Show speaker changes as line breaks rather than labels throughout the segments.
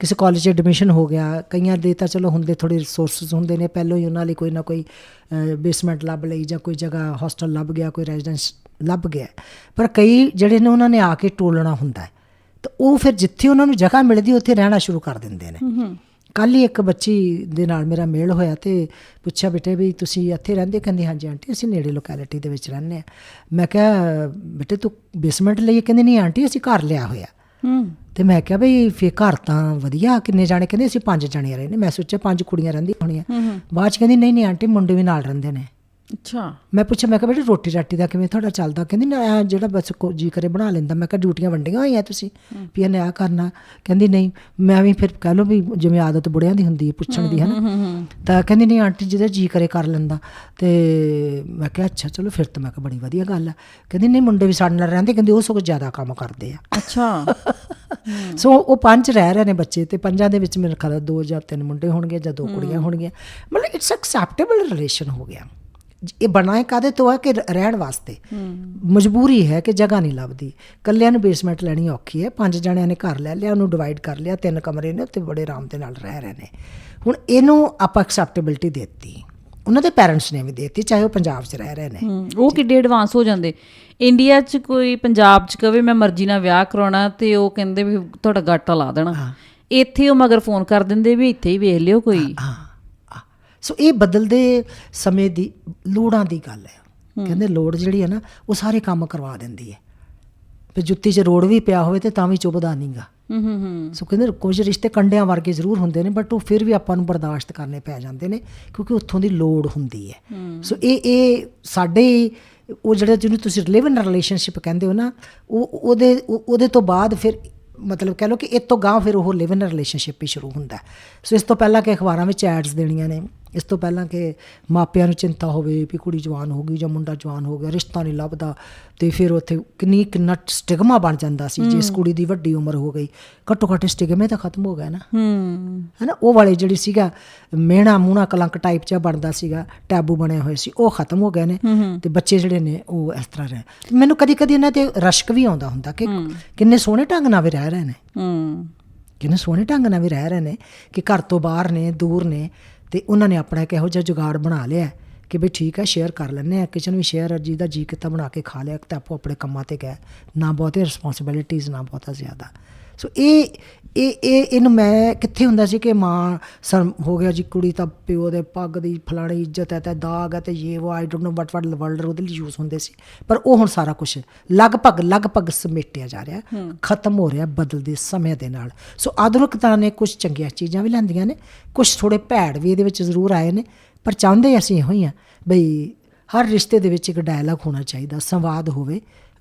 ਕਿਸੇ ਕਾਲਜ 'ਚ ਐਡਮਿਸ਼ਨ ਹੋ ਗਿਆ ਕਈਆਂ ਦੇ ਤਾਂ ਚਲੋ ਹੁੰਦੇ ਥੋੜੇ ਰਿਸੋਰਸਸ ਹੁੰਦੇ ਨੇ ਪਹਿਲਾਂ ਹੀ ਉਹਨਾਂ ਲਈ ਕੋਈ ਨਾ ਕੋਈ ਬੇਸਮੈਂਟ ਲੱਭ ਲਈ ਜਾਂ ਕੋਈ ਜਗ੍ਹਾ ਹੋਸਟਲ ਲੱਭ ਗਿਆ ਕੋਈ ਰੈਜ਼ੀਡੈਂਸ ਲੱਭ ਗਿਆ। ਪਰ ਕਈ ਜਿਹੜੇ ਨੇ ਉਹਨਾਂ ਨੇ ਆ ਕੇ ਟੋਲਣਾ ਹੁੰਦਾ ਹੈ। ਤਾਂ ਉਹ ਫਿਰ ਜਿੱਥੇ ਉਹਨਾਂ ਨੂੰ ਜਗ੍ਹਾ ਮਿਲਦੀ ਉੱਥੇ ਰਹਿਣਾ ਸ਼ੁਰੂ ਕਰ ਦਿੰਦੇ ਨੇ। ਕੱਲ ਹੀ ਇੱਕ ਬੱਚੀ ਦੇ ਨਾਲ ਮੇਰਾ ਮੇਲ ਹੋਇਆ ਤੇ ਪੁੱਛਿਆ ਬੇਟੇ ਵੀ ਤੁਸੀਂ ਇੱਥੇ ਰਹਿੰਦੇ? ਕਹਿੰਦੀ ਹਾਂਜੀ ਆਂਟੀ ਅਸੀਂ ਨੇੜੇ ਲੋਕੈਲਿਟੀ ਦੇ ਵਿੱਚ ਰਹਿੰਦੇ ਆ ਮੈਂ ਕਿਹਾ ਬੇਟੇ ਤੂੰ ਬੇਸਮੈਂਟ ਲਈ? ਕਹਿੰਦੀ ਨਹੀਂ ਆਂਟੀ ਅਸੀਂ ਘਰ ਲਿਆ ਹੋਇਆ।
ਹੂੰ।
ਤੇ ਮੈਂ ਕਿਹਾ ਬਈ ਫੇ ਘਰ ਤਾਂ ਵਧੀਆ ਕਿੰਨੇ ਜਾਣੇ ਕਹਿੰਦੇ ਅਸੀਂ ਪੰਜ ਜਾਣੇ ਰਹੇ ਨੇ। ਮੈਂ ਸੋਚਿਆ ਪੰਜ ਕੁੜੀਆਂ ਰਹਿੰਦੀਆਂ ਹੋਣੀਆਂ। ਬਾਅਦ ਚ ਕਹਿੰਦੀ ਨਹੀਂ ਨਹੀਂ ਆਂਟੀ ਮੁੰਡੇ ਵੀ ਨਾਲ ਰਹਿੰਦੇ ਨੇ।
ਅੱਛਾ।
ਮੈਂ ਪੁੱਛਿਆ ਮੈਂ ਕਿਹਾ ਬੇਟੇ ਰੋਟੀ ਰਾਟੀ ਦਾ ਕਿਵੇਂ ਤੁਹਾਡਾ ਚੱਲਦਾ? ਕਹਿੰਦੀ ਨਾ ਜਿਹੜਾ ਬਸ ਕੋ ਜੀ ਕਰੇ ਬਣਾ ਲੈਂਦਾ। ਮੈਂ ਕਿਹਾ ਡਿਊਟੀਆਂ ਵੰਡੀਆਂ ਹੋਈਆਂ ਤੁਸੀਂ? ਵੀ ਇਹਨੇ ਆ ਕਰਨਾ। ਕਹਿੰਦੀ ਨਹੀਂ ਮੈਂ ਵੀ ਫਿਰ ਕਹਿ ਲਓ ਵੀ ਜਿਵੇਂ ਆਦਤ ਬੁੜਿਆਂ ਦੀ ਹੁੰਦੀ ਹੈ ਪੁੱਛਣ ਦੀ ਹੈ ਨਾ ਤਾਂ ਕਹਿੰਦੀ ਨਹੀਂ ਆਂਟੀ ਜਿਹਦਾ ਜੀ ਕਰੇ ਕਰ ਲੈਂਦਾ। ਤੇ ਮੈਂ ਕਿਹਾ ਅੱਛਾ ਚਲੋ ਫਿਰ ਤਾਂ ਮੈਂ ਕਿਹਾ ਬੜੀ ਵਧੀਆ ਗੱਲ ਹੈ ਕਹਿੰਦੀ ਨਹੀਂ ਮੁੰਡੇ ਵੀ ਸਾਡੇ ਨਾਲ ਰਹਿੰਦੇ। ਕਹਿੰਦੀ ਉਹ ਸਗੋਂ ਜ਼ਿਆਦਾ ਕੰਮ ਕਰਦੇ ਆ।
ਅੱਛਾ।
ਸੋ ਉਹ ਪੰਜ ਰਹਿ ਰਹੇ ਨੇ ਬੱਚੇ ਤੇ ਪੰਜਾਂ ਦੇ ਵਿੱਚ ਮੇਰੇ ਖਿਆਲ ਦੋ ਜਾਂ ਤਿੰਨ ਮੁੰਡੇ ਹੋਣਗੇ ਜਾਂ ਦੋ ਕੁੜੀਆਂ ਹੋਣਗੀਆਂ। ਮਤਲਬ ਇਟਸ ਐਕਸੈਪਟੇਬਲ ਰਿਲੇਸ਼ਨ ਹੋ ਗਿਆ। ਇਹ ਬਣਾਏ ਕਾਦੇ ਤੋਂ ਹੈ ਕਿ ਰਹਿਣ ਵਾਸਤੇ। ਮਜਬੂਰੀ ਹੈ ਕਿ ਜਗ੍ਹਾ ਨਹੀਂ ਲੱਭਦੀ। ਕੱਲਿਆਂ ਨੂੰ ਬੇਸਮੈਂਟ ਲੈਣੀ ਔਖੀ ਹੈ। ਪੰਜ ਜਣਿਆਂ ਨੇ ਘਰ ਲੈ ਲਿਆ ਉਹਨੂੰ ਡਿਵਾਈਡ ਕਰ ਲਿਆ ਤਿੰਨ ਕਮਰੇ ਨੇ ਉੱਤੇ ਬੜੇ ਆਰਾਮ ਦੇ ਨਾਲ ਰਹਿ ਰਹੇ ਨੇ। ਹੁਣ ਇਹਨੂੰ ਆਪਾਂ ਐਕਸੈਪਟੇਬਿਲਟੀ ਦਿੱਤੀ। ਉਹਨਾਂ ਦੇ ਪੈਰੈਂਟਸ ਨੇ ਵੀ ਦਿੱਤੀ ਚਾਹੇ ਉਹ ਪੰਜਾਬ 'ਚ ਰਹਿ ਰਹੇ ਨੇ।
ਉਹ ਕਿੱਡੇ ਐਡਵਾਂਸ ਹੋ ਜਾਂਦੇ। ਇੰਡੀਆ 'ਚ ਕੋਈ ਪੰਜਾਬ 'ਚ ਕਵੇ ਮੈਂ ਮਰਜ਼ੀ ਨਾਲ ਵਿਆਹ ਕਰਾਉਣਾ ਤੇ ਉਹ ਕਹਿੰਦੇ ਵੀ ਤੁਹਾਡਾ ਗਾਟਾ ਲਾ ਦੇਣਾ। ਇੱਥੇ ਉਹ ਮਗਰ ਫੋਨ ਕਰ ਦਿੰਦੇ ਵੀ ਇੱਥੇ ਹੀ ਵੇਖ ਲਿਓ ਕੋਈ।
ਸੋ ਇਹ ਬਦਲਦੇ ਸਮੇਂ ਦੀ ਲੋੜਾਂ ਦੀ ਗੱਲ ਹੈ। ਕਹਿੰਦੇ ਲੋੜ ਜਿਹੜੀ ਹੈ ਨਾ ਉਹ ਸਾਰੇ ਕੰਮ ਕਰਵਾ ਦਿੰਦੀ ਹੈ। ਤੇ ਜੁੱਤੀ 'ਚ ਰੋੜ ਵੀ ਪਿਆ ਹੋਵੇ ਤੇ ਤਾਂ ਵੀ ਚੁੱਭਦਾ ਨਹੀਂਗਾ
ਹੂੰ ਹੂੰ ਹੂੰ।
ਸੋ ਕਹਿੰਦੇ ਕੁਝ ਰਿਸ਼ਤੇ ਕੰਡਿਆਂ ਵਰਗੇ ਜ਼ਰੂਰ ਹੁੰਦੇ ਨੇ ਬਟ ਉਹ ਫਿਰ ਵੀ ਆਪਾਂ ਨੂੰ ਬਰਦਾਸ਼ਤ ਕਰਨੇ ਪੈ ਜਾਂਦੇ ਨੇ ਕਿਉਂਕਿ ਉੱਥੋਂ ਦੀ ਲੋੜ ਹੁੰਦੀ ਹੈ। ਸੋ ਇਹ ਇਹ ਸਾਡੇ ਉਹ ਜਿਹੜਾ ਜਿਹਨੂੰ ਤੁਸੀਂ ਲਿਵ ਇਨ ਰਿਲੇਸ਼ਨਸ਼ਿਪ ਕਹਿੰਦੇ ਹੋ ਨਾ ਉਹ ਉਹਦੇ ਉਹ- ਉਹਦੇ ਤੋਂ ਬਾਅਦ ਫਿਰ ਮਤਲਬ ਕਹਿ ਲਓ ਕਿ ਇਹ ਤੋਂ ਗਾਂ ਫਿਰ ਉਹ ਲਿਵ ਇਨ ਰਿਲੇਸ਼ਨਸ਼ਿਪ ਹੀ ਸ਼ੁਰੂ ਹੁੰਦਾ। ਸੋ ਇਸ ਤੋਂ ਪਹਿਲਾਂ ਕਿ ਅਖਬਾਰਾਂ ਵਿੱਚ ਐਡਸ ਦੇਣੀਆਂ ਨੇ ਇਸ ਤੋਂ ਪਹਿਲਾਂ ਕਿ ਮਾਪਿਆਂ ਨੂੰ ਚਿੰਤਾ ਹੋਵੇ ਵੀ ਕੁੜੀ ਜਵਾਨ ਹੋ ਗਈ ਜਾਂ ਮੁੰਡਾ ਜਵਾਨ ਹੋ ਗਿਆ ਰਿਸ਼ਤਾ ਨਹੀਂ ਲੱਭਦਾ ਤੇ ਫਿਰ ਉੱਥੇ ਕਿੰਨੀ ਕਿੰਨਾ ਸਟਿਗਮਾ ਬਣ ਜਾਂਦਾ ਸੀ ਜਿਸ ਕੁੜੀ ਦੀ ਵੱਡੀ ਉਮਰ ਹੋ ਗਈ। ਘੱਟੋ ਘੱਟ ਸਟਿਗਮੇ ਤਾਂ ਖਤਮ ਹੋ ਗਿਆ ਨਾ।
ਹੂੰ।
ਹੈਨਾ ਉਹ ਵਾਲੇ ਜਿਹੜੀ ਸੀਗਾ ਮਿਹਣਾ ਮੂਣਾ ਕਲੰਕ ਟਾਈਪ ਚ ਬਣਦਾ ਸੀਗਾ ਟੈਬੂ ਬਣਿਆ ਹੋਏ ਸੀ ਉਹ ਖਤਮ ਹੋ ਗਏ ਨੇ ਤੇ ਬੱਚੇ ਜਿਹੜੇ ਨੇ ਉਹ ਇਸ ਤਰ੍ਹਾਂ ਰਹੇ ਮੈਨੂੰ ਕਦੀ ਕਦੀ ਇਹਨਾਂ ਤੇ ਰਸ਼ਕ ਵੀ ਆਉਂਦਾ ਹੁੰਦਾ ਕਿ ਕਿੰਨੇ ਸੋਹਣੇ ਢੰਗ ਨਾਲ ਵੀ ਰਹਿ ਰਹੇ ਨੇ।
ਹੂੰ।
ਕਿੰਨੇ ਸੋਹਣੇ ਢੰਗ ਨਾਲ ਵੀ ਰਹਿ ਰਹੇ ਨੇ ਕਿ ਘਰ ਤੋਂ ਬਾਹਰ ਨੇ ਦੂਰ ਨੇ ਤੇ ਉਹਨਾਂ ਨੇ ਆਪਣਾ ਇੱਕ ਇਹੋ ਜਿਹਾ ਜੁਗਾੜ ਬਣਾ ਲਿਆ ਕਿ ਵੀ ਠੀਕ ਹੈ ਸ਼ੇਅਰ ਕਰ ਲੈਂਦੇ ਆ ਕਿਚਨ ਵੀ ਸ਼ੇਅਰ ਜਿਹਦਾ ਜੀ ਕੀਤਾ ਬਣਾ ਕੇ ਖਾ ਲਿਆ, ਤੇ ਆਪੋ ਆਪਣੇ ਕੰਮਾਂ ਤੇ ਗਏ। ਨਾ ਬਹੁਤੇ ਰਿਸਪੌਂਸਿਬਿਲਿਟੀਆਂ ਨਾ ਬਹੁਤਾ ਜ਼ਿਆਦਾ। ਸੋ ਇਹ ਇਹ ਇਹ ਇਹਨੂੰ ਮੈਂ ਕਿੱਥੇ ਹੁੰਦਾ ਸੀ ਕਿ ਮਾਂ ਸਰ ਹੋ ਗਿਆ ਜੀ ਕੁੜੀ ਤਾਂ ਪਿਓ ਦੇ ਪੱਗ ਦੀ ਫਲਾਣੀ ਇੱਜ਼ਤ ਹੈ ਤੇ ਦਾਗ ਹੈ ਤੇ ਇਹ ਉਹ I don't know what what world ਉਹਦੇ ਲਈ ਯੂਜ਼ ਹੁੰਦੇ ਸੀ। ਪਰ ਉਹ ਹੁਣ ਸਾਰਾ ਕੁਝ ਲਗਭਗ ਲਗਭਗ ਸਮੇਟਿਆ ਜਾ ਰਿਹਾ ਖਤਮ ਹੋ ਰਿਹਾ ਬਦਲਦੇ ਸਮੇਂ ਦੇ ਨਾਲ। ਸੋ ਆਧੁਨਿਕਤਾ ਨੇ ਕੁਝ ਚੰਗੀਆਂ ਚੀਜ਼ਾਂ ਵੀ ਲੈਂਦੀਆਂ ਨੇ ਕੁਝ ਥੋੜੇ ਭੈੜ ਵੀ ਇਹਦੇ ਵਿੱਚ ਜ਼ਰੂਰ ਆਏ ਨੇ ਪਰ ਚਾਹੁੰਦੇ ਅਸੀਂ ਇਹੋ ਹੀ ਆ ਬਈ ਹਰ ਰਿਸ਼ਤੇ ਦੇ ਵਿੱਚ ਇੱਕ ਡਾਇਲੌਗ ਹੋਣਾ ਚਾਹੀਦਾ ਸੰਵਾਦ ਹੋਵੇ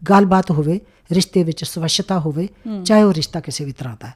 ਗੱਲਬਾਤ ਹੋਵੇ ਰਿਸ਼ਤੇ ਵਿੱਚ ਸਵੱਛਤਾ ਹੋਵੇ ਚਾਹੇ ਉਹ ਰਿਸ਼ਤਾ ਕਿਸੇ ਵੀ ਤਰ੍ਹਾਂ ਦਾ ਹੈ।